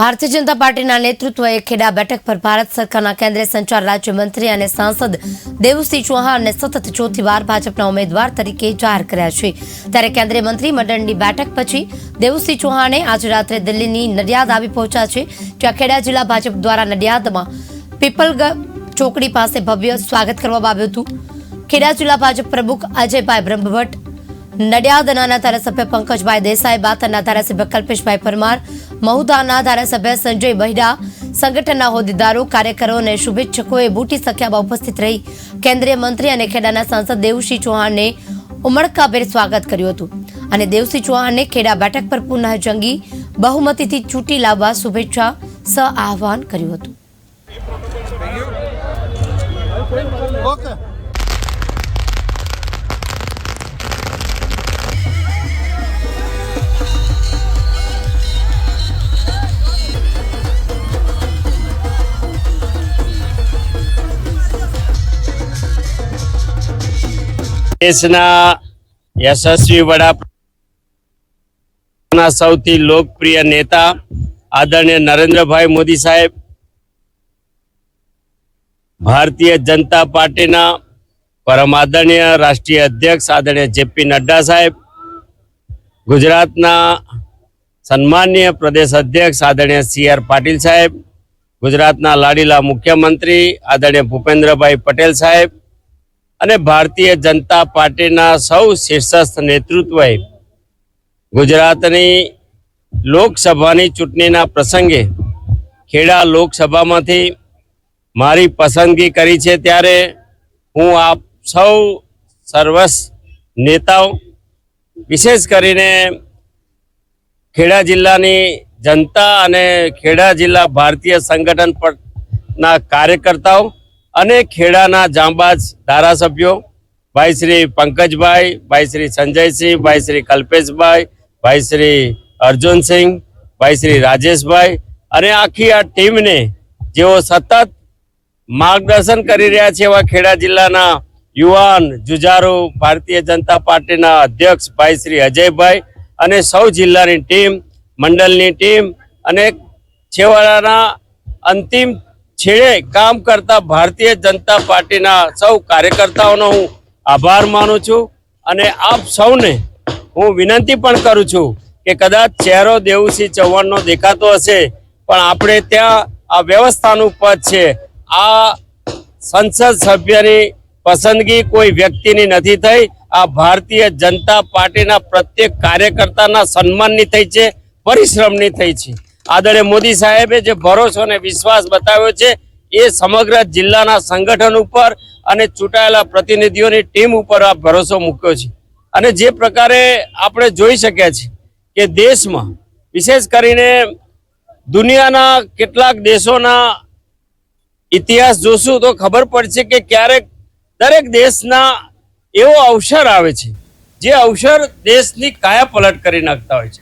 ભારતીય જનતા પાર્ટીના નેતૃત્વએ ખેડા બેઠક પર ભારત સરકારના કેન્દ્રીય સંચાર રાજ્યમંત્રી અને સાંસદ દેવુસિંહ ચૌહાણને સતત ચોથી વાર ભાજપના ઉમેદવાર તરીકે જાહેર કર્યા છે. ત્યારે કેન્દ્રીય મંત્રી મંડળની બેઠક પછી દેવુસિંહ ચૌહાણે આજે રાત્રે દિલ્હીની નડિયાદ આવી પહોંચ્યા છે, જ્યાં ખેડા જિલ્લા ભાજપ દ્વારા નડિયાદમાં પીપલગ ચોકડી પાસે ભવ્ય સ્વાગત કરવામાં આવ્યું હતું. ખેડા જિલ્લા ભાજપ પ્રમુખ અજયભાઈ બ્રહ્મભટ્ટ નડિયાદના ધારાસભ્ય પંકજભાઈ દેસાઈ બાતરના ધારાસભ્ય કલ્પેશભાઈ પરમાર મહુદાના ધારાસભ્ય સંજય બહિડા, સંગઠનના હોદ્દેદારો, કાર્યકરો અને શુભેચ્છકોએ મોટી સંખ્યામાં ઉપસ્થિત રહી કેન્દ્રીય મંત્રી અને ખેડાના સાંસદ દેવસિંહ ચૌહાણને ઉમળકાભેર સ્વાગત કર્યું હતું. અને દેવસિંહ ચૌહાણને ખેડા બેઠક પર પુનઃ જંગી, બહુમતીથી ચૂંટી લાવવા શુભેચ્છા સહ આહવાન કર્યું હતું. ઓકે દેશના યશસ્વી વડાપ્રધાનના સૌથી લોકપ્રિય નેતા આદરણીય નરેન્દ્રભાઈ મોદી સાહેબ, ભારતીય જનતા પાર્ટીના પરમ આદરણીય રાષ્ટ્રીય અધ્યક્ષ આદરણીય જેપી નડ્ડા સાહેબ, ગુજરાતના સન્માનીય પ્રદેશ અધ્યક્ષ આદરણીય સી આર પાટીલ સાહેબ, ગુજરાતના લાડીલા મુખ્યમંત્રી આદરણીય ભૂપેન્દ્રભાઈ પટેલ સાહેબ અને ભારતીય જનતા પાર્ટીના સૌ શીર્ષસ્થ નેતૃત્વએ ગુજરાતની લોકસભાની ચૂંટણીના પ્રસંગે ખેડા લોકસભામાંથી મારી પસંદગી કરી છે ત્યારે હું આપ સૌ સર્વસ નેતાઓ, વિશેષ કરીને ખેડા જિલ્લાની જનતા અને ખેડા જિલ્લા ભારતીય સંગઠન પરના કાર્યકર્તાઓ અને ખેડાના જાંબાજ ધારાસભ્યો, ભાઈ શ્રી પંકજભાઈ, ભાઈ શ્રી સંજયસિંહ, ભાઈ શ્રી કલ્પેશભાઈ, ભાઈ શ્રી અર્જુનસિંહ, ભાઈ શ્રી રાજેશભાઈ અને આખી આ ટીમને જેઓ સતત માર્ગદર્શન કરી રહ્યા છે એવા ખેડા જિલ્લાના યુવાન જુજારો ભારતીય જનતા પાર્ટીના અધ્યક્ષ ભાઈ શ્રી અજયભાઈ અને સૌ જિલ્લાની ટીમ, મંડળની ટીમ અને છેવાડાના અંતિમ છેડે કામ કરતા ભારતીય જનતા પાર્ટીના સૌ કાર્યકર્તાઓનો હું આભાર માનું છું અને આપ સૌને હું વિનંતી પણ કરું છું કે કદાચ ચહેરો દેવુસિંહ ચૌહાણનો દેખાતો હશે, પણ આપણે ત્યાં આ વ્યવસ્થાનું પદ છે. આ સંસદ સભ્યની પસંદગી કોઈ વ્યક્તિની નથી થઈ. આ ભારતીય જનતા પાર્ટીના પ્રત્યેક કાર્યકર્તાના સન્માનની થઈ છે, પરિશ્રમની થઈ છે. આદરણીય મોદી સાહેબે જે ભરોસો અને વિશ્વાસ બતાવ્યો છે, એ સમગ્ર જિલ્લાના સંગઠન ઉપર અને ચૂંટાયેલા પ્રતિનિધિઓની ટીમ ઉપર આ ભરોસો મૂક્યો છે. અને જે પ્રકારે આપણે જોઈ શક્યા છીએ કે દેશમાં, વિશેષ કરીને દુનિયાના કેટલાક દેશોના ઇતિહાસ જોશું તો ખબર પડશે કે ક્યારેક દરેક દેશના એવો અવસર આવે છે, જે અવસર દેશની કાયા પલટ કરી નાખતા હોય છે.